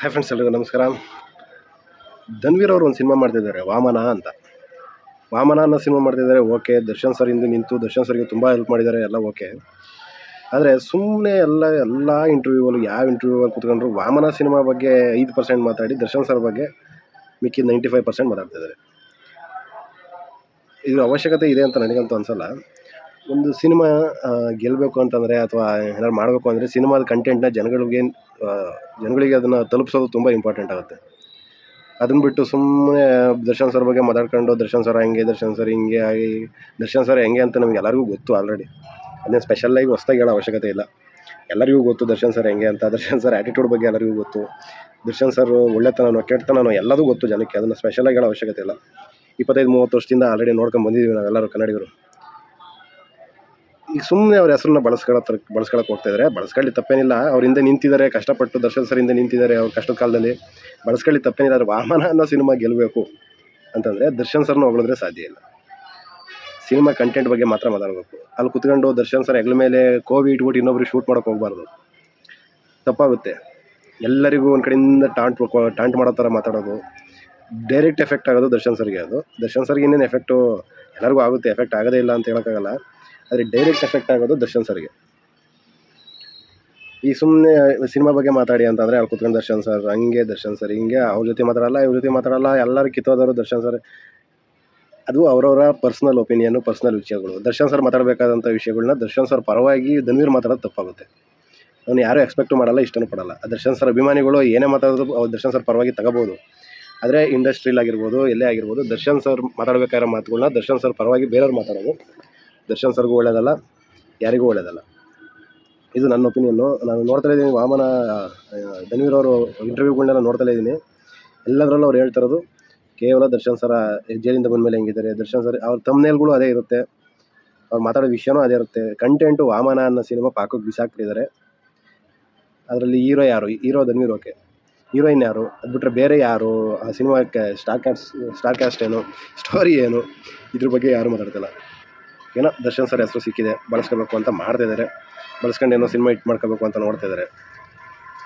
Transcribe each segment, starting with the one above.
Hi friends ಎಲ್ಲರಿಗೂ ನಮಸ್ಕಾರ. ಧನ್ವೀರ್ ಅವರು ಒಂದು ಸಿನಿಮಾ ಮಾಡ್ತಿದ್ದಾರೆ, ವಾಮನ ಅಂತ. ವಾಮನ ಅನ್ನೋ ಸಿನಿಮಾ ಮಾಡ್ತಿದ್ದಾರೆ, ಓಕೆ. ದರ್ಶನ್ ಸರ್ ಹಿಂದೆ ನಿಂತು, ದರ್ಶನ್ ಸರ್ಗೆ ತುಂಬ ಹೆಲ್ಪ್ ಮಾಡಿದ್ದಾರೆ, ಎಲ್ಲ ಓಕೆ. ಆದರೆ ಸುಮ್ಮನೆ ಎಲ್ಲ ಎಲ್ಲ ಇಂಟರ್ವ್ಯೂವಲ್ಲಿ ಯಾವ ಇಂಟರ್ವ್ಯೂವಲ್ಲಿ ಕುತ್ಕೊಂಡ್ರು ವಾಮನ ಸಿನಿಮಾ ಬಗ್ಗೆ ಐದು ಪರ್ಸೆಂಟ್ ಮಾತಾಡಿ, ದರ್ಶನ್ ಸರ್ ಬಗ್ಗೆ ಮಿಕ್ಕಿ ನೈಂಟಿ ಫೈವ್ ಪರ್ಸೆಂಟ್ ಮಾತಾಡ್ತಿದ್ದಾರೆ. ಇದು ಅವಶ್ಯಕತೆ ಇದೆ ಅಂತ ನನಗಂತೂ ಅನ್ಸಲ್ಲ. ಒಂದು ಸಿನಿಮಾ ಗೆಲ್ಲಬೇಕು ಅಂತಂದರೆ ಅಥವಾ ಏನಾದ್ರು ಮಾಡಬೇಕು ಅಂದರೆ ಸಿನಿಮಾದ ಕಂಟೆಂಟ್ನ ಜನಗಳಿಗೆ ಜನಗಳಿಗೆ ಅದನ್ನು ತಲುಪಿಸೋದು ತುಂಬ ಇಂಪಾರ್ಟೆಂಟ್ ಆಗುತ್ತೆ. ಅದನ್ನ ಬಿಟ್ಟು ಸುಮ್ಮನೆ ದರ್ಶನ್ ಸರ್ ಬಗ್ಗೆ ಮಾತಾಡ್ಕೊಂಡು, ದರ್ಶನ್ ಸರ್ ಹಂಗೆ, ದರ್ಶನ್ ಸರ್ ಹಿಂಗೆ ಆಗಿ, ದರ್ಶನ್ ಸರ್ ಹೆಂಗೆ ಅಂತ ನಮ್ಗೆ ಎಲ್ಲರಿಗೂ ಗೊತ್ತು ಆಲ್ರೆಡಿ ಅದನ್ನೇ ಸ್ಪೆಷಲ್ಲಾಗಿ ಹೊಸ್ದಾಗಿ ಹೇಳೋ ಅವಶ್ಯಕತೆ ಇಲ್ಲ. ಎಲ್ಲರಿಗೂ ಗೊತ್ತು ದರ್ಶನ್ ಸರ್ ಹೆಂಗೆ ಅಂತ, ದರ್ಶನ್ ಸರ್ ಆ್ಯಟಿಟ್ಯೂಡ್ ಬಗ್ಗೆ ಎಲ್ಲರಿಗೂ ಗೊತ್ತು. ದರ್ಶನ್ ಸರ್ ಒಳ್ಳೆತನನೋ ಕೆಟ್ಟತನೋ ಎಲ್ಲದೂ ಗೊತ್ತು ಜನಕ್ಕೆ, ಅದನ್ನು ಸ್ಪೆಷಲಾಗಿ ಹೇಳೋ ಅವಶ್ಯಕತೆ ಇಲ್ಲ. ಇಪ್ಪತ್ತೈದು, ಮೂವತ್ತು ವರ್ಷದಿಂದ ಆಲ್ರೆಡಿ ನೋಡ್ಕೊಂಡು ಬಂದಿದ್ದೀವಿ ನಾವೆಲ್ಲರೂ ಕನ್ನಡಿಗರು. ಈಗ ಸುಮ್ಮನೆ ಅವ್ರ ಹೆಸ್ರನ್ನ ಬಳಸ್ಕೊಳ್ಳೋ ಬಳಸ್ಕೊಳಕ್ಕೆ ಹೋಗ್ತಾ ಇದ್ದಾರೆ ಬಳಸ್ಕೊಳ್ಳಿ ತಪ್ಪೇನಿಲ್ಲ. ಅವ್ರ ಹಿಂದೆ ನಿಂತಿದ್ದಾರೆ ಕಷ್ಟಪಟ್ಟು ದರ್ಶನ್ ಸರ್ ಹಿಂದೆ ನಿಂತಿದ್ದಾರೆ ಅವ್ರ ಕಷ್ಟದ ಕಾಲದಲ್ಲಿ. ಬಳಸ್ಕೊಳ್ಳಿ ತಪ್ಪೇನಿಲ್ಲ. ಆದ್ರೆ ವಾಮನ ಅನ್ನೋ ಸಿನಿಮಾ ಗೆಲ್ಲಬೇಕು ಅಂತಂದರೆ ದರ್ಶನ್ ಸರ್ನ ಹೊಗಳಿದ್ರೆ ಸಾಧ್ಯ ಇಲ್ಲ. ಸಿನಿಮಾ ಕಂಟೆಂಟ್ ಬಗ್ಗೆ ಮಾತ್ರ ಮಾತಾಡಬೇಕು. ಅಲ್ಲಿ ಕುತ್ಕೊಂಡು ದರ್ಶನ್ ಸರ್ ಹೆಗ್ಲ ಮೇಲೆ ಕೋವಿ ಇಟ್ಬಿಟ್ಟು ಇನ್ನೊಬ್ರಿಗೆ ಶೂಟ್ ಮಾಡೋಕೆ ಹೋಗ್ಬಾರ್ದು. ತಪ್ಪಾಗುತ್ತೆ. ಎಲ್ಲರಿಗೂ ಒಂದು ಕಡೆಯಿಂದ ಟಾಂಟ್ ಟಾಂಟ್ ಮಾಡೋ ಥರ ಮಾತಾಡೋದು. ಡೈರೆಕ್ಟ್ ಎಫೆಕ್ಟ್ ಆಗೋದು ದರ್ಶನ್ ಸರ್ಗೆ ಅದು. ದರ್ಶನ್ ಸರ್ಗೆ ಇನ್ನೇನು ಎಫೆಕ್ಟು ಎಲ್ಲರಿಗೂ ಆಗುತ್ತೆ. ಎಫೆಕ್ಟ್ ಆಗೋದೇ ಇಲ್ಲ ಅಂತ ಹೇಳೋಕ್ಕಾಗಲ್ಲ. ಆದರೆ ಡೈರೆಕ್ಟ್ ಎಫೆಕ್ಟ್ ಆಗೋದು ದರ್ಶನ್ ಸರ್ಗೆ. ಈ ಸುಮ್ಮನೆ ಸಿನಿಮಾ ಬಗ್ಗೆ ಮಾತಾಡಿ ಅಂತಂದರೆ ಅಲ್ಲಿ ಕುತ್ಕೊಂಡು ದರ್ಶನ್ ಸರ್, ಹಂಗೆ ದರ್ಶನ್ ಸರ್, ಹಿಂಗೆ ಅವ್ರ ಜೊತೆ ಮಾತಾಡಲ್ಲ, ಇವ್ರ ಜೊತೆ ಮಾತಾಡಲ್ಲ, ಎಲ್ಲರೂ ಕಿತ್ತೋದವರು ದರ್ಶನ್ ಸರ್. ಅದು ಅವರವರ ಪರ್ಸ್ನಲ್ ಒಪಿನಿಯನ್ನು ಪರ್ಸ್ನಲ್ ವಿಷಯಗಳು. ದರ್ಶನ್ ಸರ್ ಮಾತಾಡಬೇಕಾದಂಥ ವಿಷಯಗಳನ್ನ ದರ್ಶನ್ ಸರ್ ಪರವಾಗಿ ಧನ್ವೀರ್ ಮಾತಾಡೋದು ತಪ್ಪಾಗುತ್ತೆ. ಅವ್ನು ಯಾರೂ ಎಕ್ಸ್ಪೆಕ್ಟು ಮಾಡಲ್ಲ, ಇಷ್ಟನೂ ಪಡಲ್ಲ. ದರ್ಶನ್ ಸರ್ ಅಭಿಮಾನಿಗಳು ಏನೇ ಮಾತಾಡೋದು ಅವ್ರು ದರ್ಶನ್ ಸರ್ ಪರವಾಗಿ ತಗೋಬೋದು. ಆದರೆ ಇಂಡಸ್ಟ್ರಿಲಾಗಿರ್ಬೋದು ಎಲ್ಲೇ ಆಗಿರ್ಬೋದು, ದರ್ಶನ್ ಸರ್ ಮಾತಾಡಬೇಕಾಗಿರೋ ಮಾತುಗಳನ್ನ ದರ್ಶನ್ ಸರ್ ಪರವಾಗಿ ಬೇರೆಯವ್ರು ಮಾತಾಡೋದು ದರ್ಶನ್ ಸರ್ಗೂ ಒಳ್ಳೆಯದಲ್ಲ ಯಾರಿಗೂ ಒಳ್ಳೆಯದಲ್ಲ ಇದು ನನ್ನ ಒಪಿನಿಯನ್ನು ನಾನು ನೋಡ್ತಾ ಇದ್ದೀನಿ, ವಾಮನ ಅವರು ಇಂಟರ್ವ್ಯೂಗಳನ್ನೆಲ್ಲ ನೋಡ್ತಾ ಇದ್ದೀನಿ. ಎಲ್ಲದರಲ್ಲೂ ಅವ್ರು ಹೇಳ್ತಿರೋದು ಕೇವಲ ದರ್ಶನ್ ಸರ ಜೈಲಿಂದ ಬಂದ ಮೇಲೆ ಹೆಂಗಿದ್ದಾರೆ, ದರ್ಶನ್ ಸರ್ ಅವ್ರ ತಮ್ಮನೇಲ್ಗಳು ಅದೇ ಇರುತ್ತೆ. ಅವ್ರು ಮಾತಾಡೋ ವಿಷಯನೂ ಅದೇ ಇರುತ್ತೆ. ಕಂಟೆಂಟು ವಾಮನ ಅನ್ನೋ ಸಿನಿಮಾ ಪಾಕಕ್ಕೆ ಬಿಸಾಕ್ಬಿಟ್ಟಿದ್ದಾರೆ ಅದರಲ್ಲಿ ಹೀರೋ ಯಾರು? ಹೀರೋ ಧನ್ವೀರ್ ಓಕೆ ಹೀರೋಯಿನ್ ಯಾರು? ಅದು ಬಿಟ್ಟರೆ ಬೇರೆ ಯಾರು? ಆ ಸಿನಿಮಾಕ್ಕೆ ಸ್ಟಾರ್ ಕ್ಯಾಸ್ಟ್ ಸ್ಟಾರ್ ಕ್ಯಾಸ್ಟ್ ಏನು? ಸ್ಟೋರಿ ಏನು? ಇದ್ರ ಬಗ್ಗೆ ಯಾರೂ ಮಾತಾಡ್ತಿಲ್ಲ. ಏನೋ ದರ್ಶನ್ ಸರ್ ಹೆಸರು ಸಿಕ್ಕಿದೆ, ಬಳಸ್ಕೋಬೇಕು ಅಂತ ಮಾಡ್ತಿದ್ದಾರೆ ಬಳಸ್ಕೊಂಡು ಏನೋ ಸಿನಿಮಾ ಹಿಟ್ ಮಾಡ್ಕೋಬೇಕು ಅಂತ ನೋಡ್ತಾ ಇದ್ದಾರೆ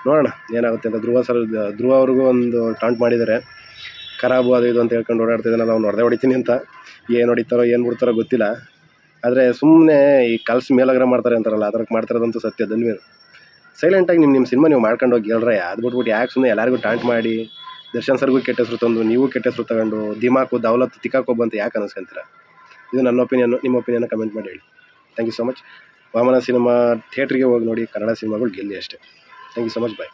ನೋಡೋಣ, ಏನಾಗುತ್ತೆ ಅಂತ. ಧ್ರುವ ಸರ್, ಧ್ರುವ ಅವ್ರಿಗೂ ಒಂದು ಟಾಂಟ್ ಮಾಡಿದ್ದಾರೆ. ಖರಾಬು ಅದು ಇದು ಅಂತ ಹೇಳ್ಕೊಂಡು ಓಡಾಡ್ತಿದ್ದಾನಲ್ಲ ಅವ್ನು ಹೊಡೆದೇ ಹೊಡಿತೀನಿ ಅಂತ. ಏನು ಹೊಡಿತಾರೋ, ಏನು ಬಿಡ್ತಾರೋ ಗೊತ್ತಿಲ್ಲ. ಆದರೆ ಸುಮ್ಮನೆ ಈ ಕಲ್ಸ್ ಮೇಲಾಗ್ರ ಮಾಡ್ತಾರೆ ಅಂತಾರಲ್ಲ ಅದ್ರಕ್ಕೆ ಮಾಡ್ತಿರೋದಂತೂ ಸತ್ಯ, ಧನ್ವೀರ್. ಸೈಲೆಂಟಾಗಿ ನಿಮ್ಮ ನಿಮ್ಮ ಸಿನಿಮಾ ನೀವು ಮಾಡ್ಕೊಂಡು ಹೋಗಿ, ಹೇಳ್ರೆ, ಅದು ಬಿಟ್ಬಿಟ್ಟು ಯಾಕೆ ಸುಮ್ಮನೆ ಎಲ್ಲರಿಗೂ ಟಾಂಟ್ ಮಾಡಿ, ದರ್ಶನ್ ಸರ್ಗೂ ಕೆಟ್ಟ ಹೆಸರು ತಂದು, ನೀವು ಕೆಟ್ಟ ಹೆಸರು ತಗೊಂಡು, ದಿಮಾಕು, ದೌಲತ್ ತಿಕ್ಕಾಕೊಬ್ಬಂತ ಯಾಕೆ ಅನಿಸ್ಕೊಂತೀರ? ಇದು ನನ್ನ ಒಪಿನಿಯನ್ನು ನಿಮ್ಮ ಒಪಿನಿಯನ್ನು ಕಮೆಂಟ್ ಮಾಡಿ ಹೇಳಿ. Thank you so much Vamana cinema ಥಿಯೇಟ್ರಿಗೆ ಹೋಗಿ ನೋಡಿ, ಕನ್ನಡ ಸಿನಿಮಾಗಳು ಗೆಲ್ಲಿ ಅಷ್ಟೇ. Thank you so much bye